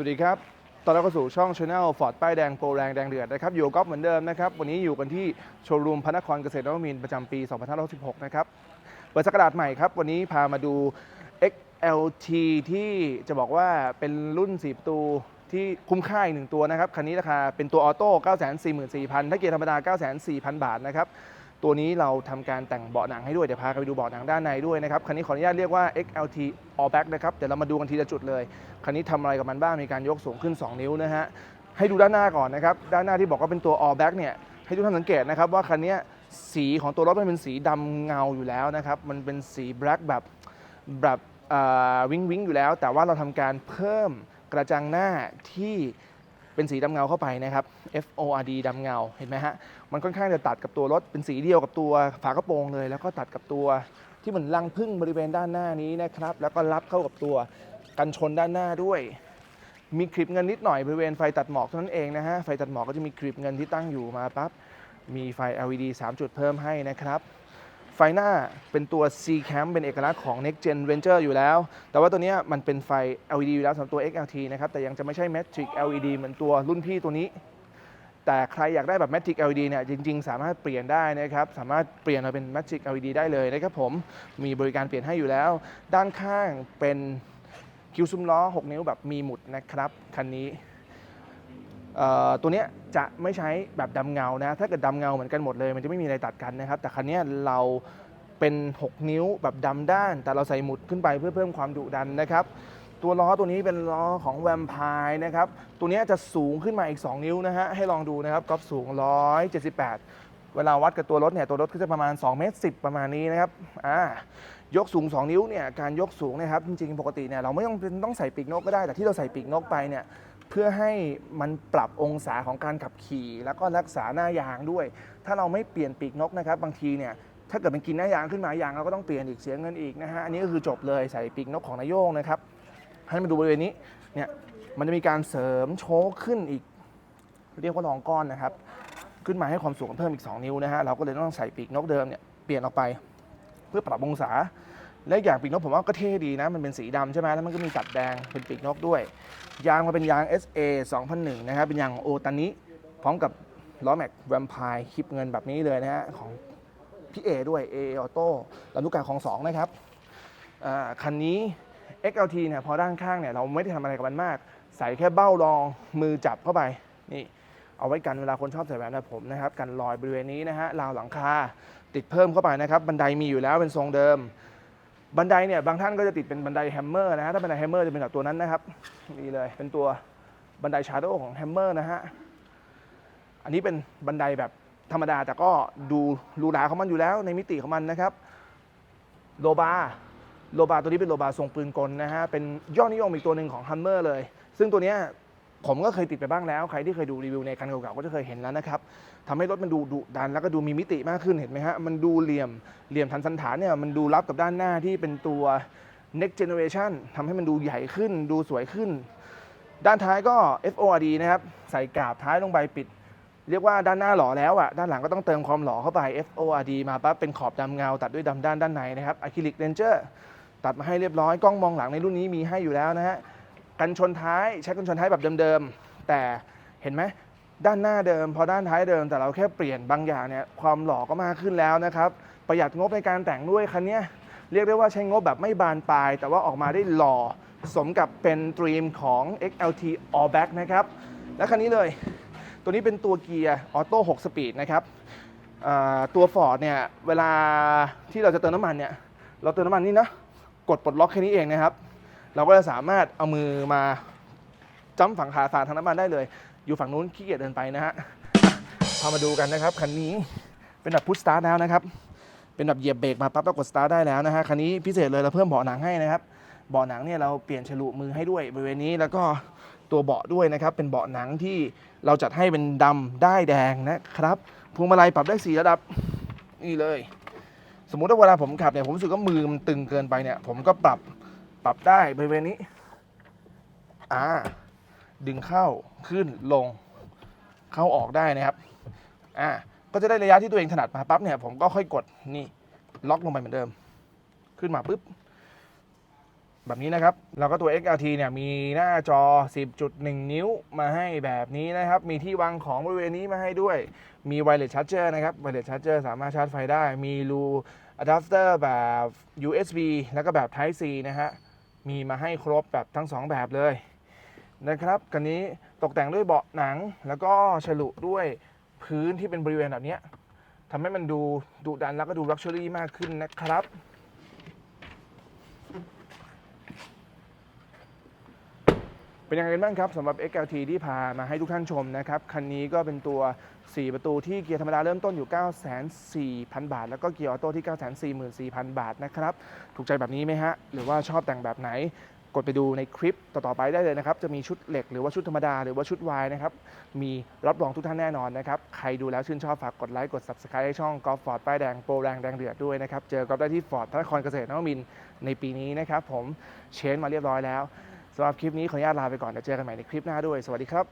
สวัสดีครับ ตอนรับเข้าสู่ช่อง Channel Ford ป้ายแดงโปรแรงแดงเดือดนะครับ อยู่กับก๊อฟเหมือนเดิมนะครับ วันนี้อยู่กันที่โชว์รูมพระนครเกษตรนวมินทร์ประจำปี 2516นะครับ เปิดสกราดใหม่ครับ วันนี้พามาดู XLT ที่จะบอกว่าเป็นรุ่น 4 ประตูที่คุ้มค่าอีกหนึ่งตัวนะครับ คันนี้ราคาเป็นตัวออโต้ 944,000 ถ้าเกียร์ธรรมดา 94,000 บาทนะครับ ตัวนี้เราทำการแต่งเบาะหนังให้ด้วย เดี๋ยวพาไปดูเบาะหนังด้านในด้วยนะครับ คันนี้ขออนุญาตเรียกว่า XLT All Back นะครับ เดี๋ยวเรามาดูกันทีละจุดเลย คันนี้ทำอะไรกับมันบ้าง มีการยกสูงขึ้น 2 นิ้วนะฮะ ให้ดูด้านหน้าก่อนนะครับ ด้านหน้าที่บอกว่าเป็นตัว All Back เนี่ย ให้ทุกท่านสังเกตนะครับว่าคันนี้สีของตัวรถมันเป็นสีดำเงาอยู่แล้วนะครับ มันเป็นสีแบล็กแบบแบบวิงวิงอยู่แล้ว แต่ว่าเราทำการเพิ่มกระจังหน้าที่ เป็นสีดำเงาเข้าไปนะครับ F O R D ดำเงาเห็นไหมฮะมันค่อนข้างจะตัดกับตัวรถเป็นสีเดียวกับตัวฝากระโปรงเลย แล้วก็ตัดกับตัวที่เหมือนรังพึ่งบริเวณด้านหน้านี้นะครับแล้วก็รับเข้ากับตัวกันชนด้านหน้าด้วย มีคลิปเงินนิดหน่อยบริเวณไฟตัดหมอกเท่านั้นเองนะฮะไฟตัดหมอกก็จะมีคลิปเงินที่ตั้งอยู่มาปั๊บมีไฟ LED 3 จุดเพิ่มให้นะครับ ไฟหน้าเป็นตัว C Cam เป็นเอกลักษณ์ของ Next Gen Venture อยู่แล้ว แต่ว่าตัวนี้มันเป็นไฟ LED อยู่แล้วสำหรับตัว XLT นะครับ แต่ยังจะไม่ใช่ Matrix LED เหมือนตัวรุ่นพี่ตัวนี้ แต่ใครอยากได้แบบ Matrix LED เนี่ย จริง ๆ สามารถเปลี่ยนได้นะครับ สามารถเปลี่ยนมาเป็น Matrix LED ได้เลยนะครับผม มีบริการเปลี่ยนให้อยู่แล้ว ด้านข้างเป็นคิวซุ้มล้อ 6 นิ้วแบบมีหมุดนะครับ คันนี้ตัวเนี้ย จะไม่ใช้แบบดำเงานะ ถ้าเกิดดำเงาเหมือนกันหมดเลย มันจะไม่มีอะไรตัดกันนะครับ แต่คันนี้เราเป็น 6 นิ้วแบบดำด้าน แต่เราใส่หมุดขึ้นไปเพื่อเพิ่มความดุดันนะครับ ตัวล้อตัวนี้เป็นล้อของแวมไพร์นะครับ ตัวนี้จะสูงขึ้นมาอีก 2 นิ้วนะฮะ ให้ลองดูนะครับกอล์ฟสูง 178 เวลาวัดกับตัวรถเนี่ยตัวรถก็จะประมาณ2เมตร10 ประมาณนี้นะครับอ่ายกสูง 2 นิ้วเนี่ยการยกสูงนะครับจริงๆ ปกติเนี่ยเราไม่ต้องต้องใส่ปีกนกก็ได้แต่ที่เราใส่ปีกนกไปเนี่ยเพื่อให้มันปรับองศาของการขับขี่ แล้วก็รักษาหน้ายางด้วย ถ้าเราไม่เปลี่ยนปีกนกนะครับบางทีเนี่ยถ้าเกิดมันกินหน้ายางขึ้นมายางเราก็ต้องเปลี่ยนอีกเสียเงินอีกนะฮะอันนี้ก็คือจบเลยใส่ปีกนกของนายโยงนะครับให้มาดูบริเวณนี้เนี่ยมันจะมีการเสริมโชคขึ้นอีก เรียกว่ารองก้อนนะครับ ขึ้นมาให้ความสูงเพิ่มอีก 2 นิ้วนะฮะเราก็เลยต้องใส่ปีกนกเดิมเนี่ยเปลี่ยนออกไป เพื่อปรับองศา และอย่างปีกนกผมว่าก็เท่ดีนะ มันเป็นสีดำใช่ไหมแล้วมันก็มีตัดแดงเป็นปีกนกด้วย ยางมาเป็นยาง SA 2001นะครับเป็นยางของโอตานิพร้อมกับล้อแม็กแวมไพร์คลิปเงินแบบนี้เลยนะฮะของพี่เอด้วย A Auto ลำลูกกาของสองนะครับคันนี้ XLT เนี่ยพอด้านข้างเนี่ยเราไม่ได้ทำอะไรกับมันมาก ใส่แค่เบ้ารองมือจับเข้าไปนี่ เอาไว้กันเวลาคนชอบใส่แหวนแบบผมนะครับกันรอยบริเวณนี้นะฮะราวหลังคาติดเพิ่มเข้าไปนะครับ บันไดมีอยู่แล้วเป็นทรงเดิม บันไดเนี่ยบางท่านก็จะติดเป็นบันไดแฮมเมอร์นะฮะถ้าบันไดแฮมเมอร์จะเป็นแบบตัวนั้นนะครับนี่เลยเป็นตัวบันไดชาร์โดของแฮมเมอร์นะฮะอันนี้เป็นบันไดแบบธรรมดาแต่ก็ดูรูหราของมันอยู่แล้วในมิติของมันนะครับโลบาโลบาตัวนี้เป็นโลบาทรงปืนกลนะฮะเป็นยอดนิยมอีกตัวหนึ่งของฮัมเมอร์เลย ซึ่งตัวเนี้ย ผมก็เคยติดไปบ้างแล้ว ใครที่เคยดูรีวิวในคันเก่าๆก็จะเคยเห็นแล้วนะครับทำให้รถมันดูดุดันแล้วก็ดูมีมิติมากขึ้นเห็นไหมฮะมันดูเหลี่ยมเหลี่ยมทันสันฐานเนี่ยมันดูรับกับด้านหน้าที่เป็นตัว next generation ทำให้มันดูใหญ่ขึ้น ดูสวยขึ้น ด้านท้ายก็ FORD นะครับ ใส่กาบท้ายลงไปปิด เรียกว่าด้านหน้าหล่อแล้วอะ ด้านหลังก็ต้องเติมความหล่อเข้าไป FORD มาปั๊บเป็นขอบดำเงา ตัดด้วยดำด้านด้านในนะครับอะคริลิกเ a นเจอร์ตัดมาให้เรียบร้อย กล้องมองหลังในรุ่นนี้มีให้อยู่แล้วนะฮะ กันชนท้ายใช้กันชนท้ายแบบเดิมๆ แต่เห็นไหมด้านหน้าเดิม พอด้านท้ายเดิม แต่เราแค่เปลี่ยนบางอย่างเนี่ยความหล่อก็มากขึ้นแล้วนะครับ ประหยัดงบในการแต่งด้วยคันนี้เรียกได้ว่าใช้งบแบบไม่บานปลาย แต่ว่าออกมาได้หล่อสมกับเป็นดรีมของ XLT All Back นะครับ และคันนี้เลย ตัวนี้เป็นตัวเกียร์ออโต้6สปีดนะครับตัว Ford เนี่ยเวลาที่เราจะเติมน้ำมันเนี่ยเราเติมน้ำมันนี่นะกดปลดล็อกแค่นี้เองนะครับ เราก็จะสามารถเอามือมาจ้ำฝั่งขาฝาทางน้ำมันได้เลย อยู่ฝั่งนู้นขี้เกียจเดินไปนะฮะพามาดูกันนะครับคันนี้เป็นแบบพุ s สตาร์ทแล้วนะครับ เป็นแบบเหยียบเบรกมาปั๊บแล้วกดสตาร์ทได้แล้วนะฮะคันนี้พิเศษเลยเราเพิ่มเบาะหนังให้นะครับเบาะหนังเนี่ยเราเปลี่ยนฉลุมือให้ด้วยบริเวณนี้แล้วก็ตัวเบาะด้วยนะครับ เป็นเบาะหนังที่เราจัดให้เป็นดำได้แดงนะครับพวงมาลัยปรับได้สี่ระดับนี่เลย สมมุติว่าเวลาผมขับเนี่ยผมรู้สึกว่ามือมันตึงเกินไปเนี่ย ผมก็ปรับ ปรับได้บริเวณนี้ อ่า ดึงเข้าขึ้นลง เข้าออกได้นะครับ อ่า ก็จะได้ระยะที่ตัวเองถนัดมาปั๊บเนี่ย ผมก็ค่อยกดนี่ล็อกลงไปเหมือนเดิม ขึ้นมาปุ๊บ แบบนี้นะครับ แล้วก็ตัว XLT เนี่ยมีหน้าจอ 10.1 นิ้วมาให้แบบนี้นะครับ มีที่วางของบริเวณนี้มาให้ด้วย มี wireless charger นะครับ wireless charger สามารถชาร์จไฟได้ มีรูอะแดปเตอร์แบบ USB แล้วก็แบบ Type C นะฮะ มีมาให้ครบแบบทั้ง 2 แบบเลยนะครับกันนี้ตกแต่งด้วยเบาะหนัง แล้วก็ฉลุด้วยพื้นที่เป็นบริเวณแบบนี้ทำให้มันดูดุดันแล้วก็ดูลักชัวรี่มากขึ้นนะครับ เป็นยังไงกันบ้างครับสำหรับ XLT ที่พามาให้ทุกท่านชมนะครับ คันนี้ก็เป็นตัว 4 ประตูที่เกียร์ธรรมดาเริ่มต้นอยู่9,400,000 บาท แล้วก็เกียร์ออโต้ที่ 944,000 บาทนะครับ ถูกใจแบบนี้ไหมฮะ หรือว่าชอบแต่งแบบไหน กดไปดูในคลิปต่อๆไปได้เลยนะครับ จะมีชุดเหล็กหรือว่าชุดธรรมดา หรือว่าชุดวายนะครับ มีรับรองทุกท่านแน่นอนนะครับ ใครดูแล้วชื่นชอบฝากกดไลค์ กด subscribe ให้ช่องกอล์ฟฟอร์ดป้ายแดงโปรแรงแดงเดือดด้วยนะครับ เจอกอล์ฟได้ที่ฟอร์ดพระนครเกษตรนวมินในปีนี้นะครับผมเชนมาเรียบร้อยแล้ว สำหรับคลิปนี้ขออนุญาตลาไปก่อนเดี๋ยวเจอกันใหม่ในคลิปหน้าด้วย สวัสดีครับ